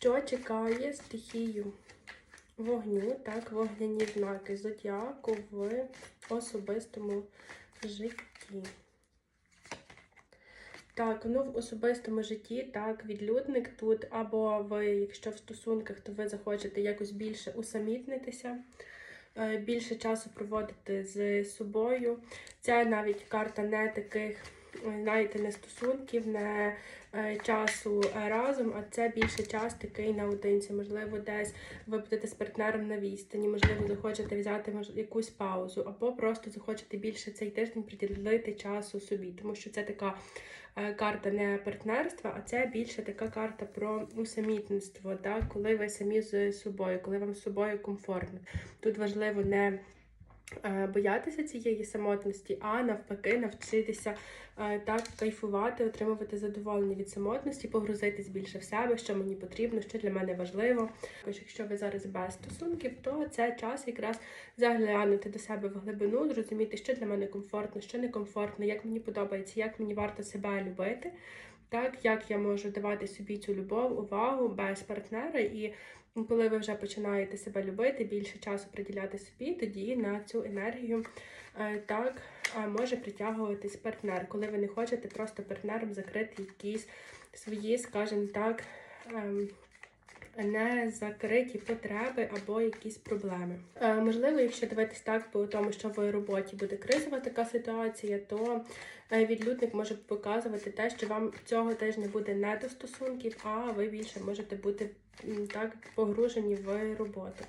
Що чекає стихію вогню, так, вогняні знаки зодіаку в особистому житті? Так, ну в особистому житті, так, відлюдник тут, або ви, якщо в стосунках, то ви захочете якось більше усамітнитися, е, більше часу проводити з собою. Це навіть карта не таких, знаєте, не стосунків, не е, часу е, разом, а це більше час такий наодинці. Можливо, десь ви будете з партнером на відстані, можливо, захочете взяти якусь паузу, або просто захочете більше цей тиждень приділити часу собі, тому що це така е, карта не партнерства, а це більше така карта про усамітництво, коли ви самі з собою, коли вам з собою комфортно. Тут важливо не е, боятися цієї самотності, а навпаки, навчитися е, так кайфувати, отримувати задоволення від самотності, погрузитись більше в себе, що мені потрібно, що для мене важливо. Також, якщо ви зараз без стосунків, то це час якраз заглянути до себе в глибину, зрозуміти, що для мене комфортно, що некомфортно, як мені подобається, як мені варто себе любити. Так, як я можу давати собі цю любов, увагу без партнера, і коли ви вже починаєте себе любити, більше часу приділяти собі, тоді на цю енергію е, так е, може притягуватись партнер, коли ви не хочете просто партнером закрити якісь свої, скажімо так, ем, не закриті потреби або якісь проблеми. Е, можливо, якщо дивитись так по тому, що в роботі буде кризова така ситуація, то е, відлюдник може показувати те, що вам цього тижня буде не до стосунків, а ви більше можете бути так погружені в роботу.